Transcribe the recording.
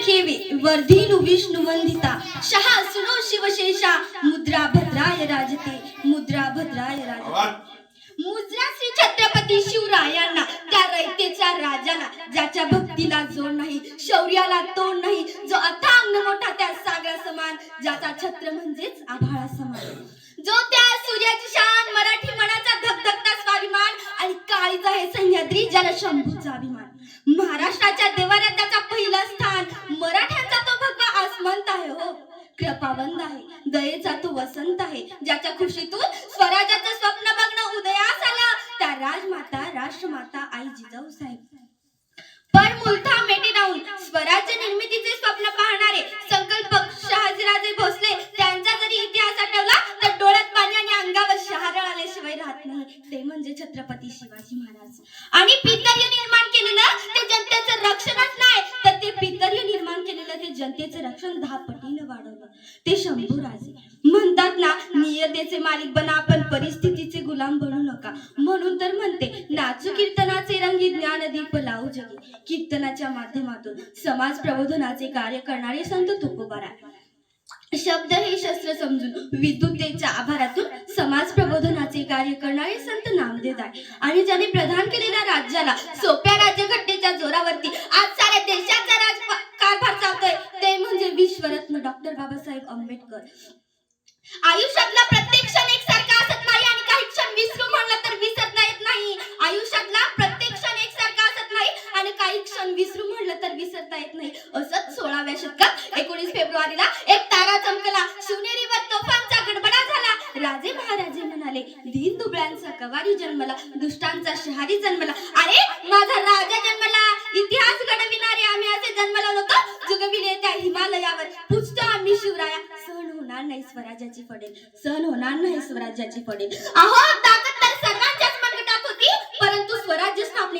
लेखेवे वर्धिनु विष्णू वंदिता शहा सुनो शिवशेषा मुद्रा भद्राय राजते मुद्रा भद्राय राजते. मुद्रा श्री छत्रपती शिवरायांना त्या रयतेच्या राजाला ज्याच्या भक्तीला जोड नाही शौर्याला तोड नाही जो अथांग मोठा त्या सागरा समान ज्याचा छत्र म्हणजेच आभाळा समान. जो त्या सूर्याची शान मराठी मनाचा धगधगता स्वाभिमान आणि काळीचा हे सह्याद्री ज्याला शंभूचा अभिमान. महाराष्ट्राच्या आसमंत आहे कृपावंत आहे दयेचा तो वसंत आहे ज्याच्या खुशीतून स्वराज्याचं स्वप्न बघणं उदयास आलं. त्या राजमाता राष्ट्रमाता आई जिजाऊ साहेब. पर मुलथा मेटे राहून स्वराज्य निर्मितीचे स्वप्न पाहणारे संकल्प शहाजीराजे भोसले त्यांचा जरी इतिहास आठवला तर डोळ्यात पाणी आणि अंगावर शहारळ आल्याशिवाय राहत नाही. ते म्हणजे छत्रपती शिवाजी महाराज. आणि पितर्य निर्माण केलेलं ते जनतेचं रक्षणच नाही तर ते पितर्य निर्माण केलेलं ते रक्षण दहा पटीनं वाढवलं. ते शंभूराजे म्हणतात ना नियतेचे मालिक बना आपण परिस्थितीचे गुलाम बनू नका. म्हणून तर म्हणते नाचू कीर्तनाचे रंगी ज्ञान दीप लावू जगी. कीर्तनाच्या माध्यमातून समाज प्रबोधनाचे कार्य करणारे संत तुकोबारा शब्द हे शस्त्र समजून विद्युतेच्या आभारातून समाज प्रबोधनाचे कार्य करणारे संत नामदेव आहे आणि ज्याने प्रदान केलेल्या राज्याला सोप्या विश्वरत्न डॉक्टर बाबासाहेब आंबेडकर. आयुष्यातला प्रत्येक क्षण एकसारखा असत नाही आणि काही क्षण विसरू म्हणलं तर विसरता येत नाही. आयुष्यातला प्रत्येक क्षण एकसारखा असत नाही आणि काही क्षण विसरू म्हणलं तर विसरता येत नाही. असंच सोळाव्या शतकात एकोणीस फेब्रुवारीला एक तारा चमकला. शिवनेरीवर तोफांचा गडबडा झाला. राजे महाराजे म्हणाले दीन दुबळ्यांचा कवारी जन्मला दुष्टांचा शहारी जन्मला. अरे माझा राजा जन्मला. इतिहास घडविणारे आम्ही असे जन्मला नको जुगविले त्या हिमालयावर शिवराया सहन होणार नाही स्वराज्याची पडेल सहन होणार नाही स्वराज्याची पडेल अहो